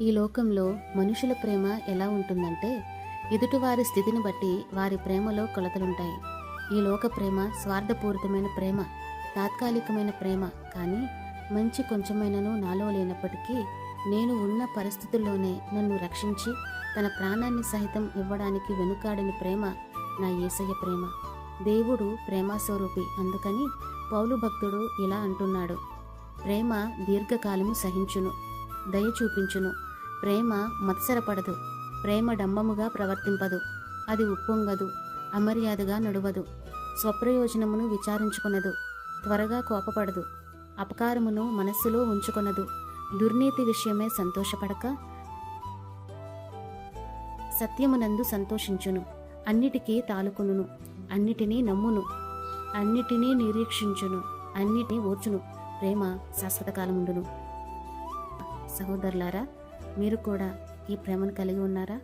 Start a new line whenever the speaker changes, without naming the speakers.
ఈ లోకంలో మనుషుల ప్రేమ ఎలా ఉంటుందంటే ఎదుటివారి స్థితిని బట్టి వారి ప్రేమలో కొలతలుంటాయి. ఈ లోక ప్రేమ స్వార్థపూరితమైన ప్రేమ తాత్కాలికమైన ప్రేమ కానీ మంచి కొంచెమైనను నాలో లేనప్పటికీ నేను ఉన్న పరిస్థితుల్లోనే నన్ను రక్షించి తన ప్రాణాన్ని సహితం ఇవ్వడానికి వెనుకాడని ప్రేమ నా యేసయ్య ప్రేమ. దేవుడు ప్రేమాస్వరూపి అందుకని పౌలు భక్తుడు ఇలా అంటున్నాడు. ప్రేమ దీర్ఘకాలము సహించును దయ చూపించును. ప్రేమ మత్సరపడదు. ప్రేమ డంబముగా ప్రవర్తింపదు. అది ఉప్పొంగదు. అమర్యాదగా నడువదు. స్వప్రయోజనమును విచారించుకొనదు. త్వరగా కోపపడదు. అపకారమును మనస్సులో ఉంచుకొనదు. దుర్నీతి విషయమే సంతోషపడక సత్యమునందు సంతోషించును. అన్నిటికీ తాలుకును అన్నిటినీ నమ్మును. అన్నిటినీ నిరీక్షించును. అన్నిటినీ ఓర్చును. ప్రేమ శాశ్వత కాలముండును సహోదరులారా మీరు కూడా ఈ ప్రేమను కలిగి ఉన్నారా?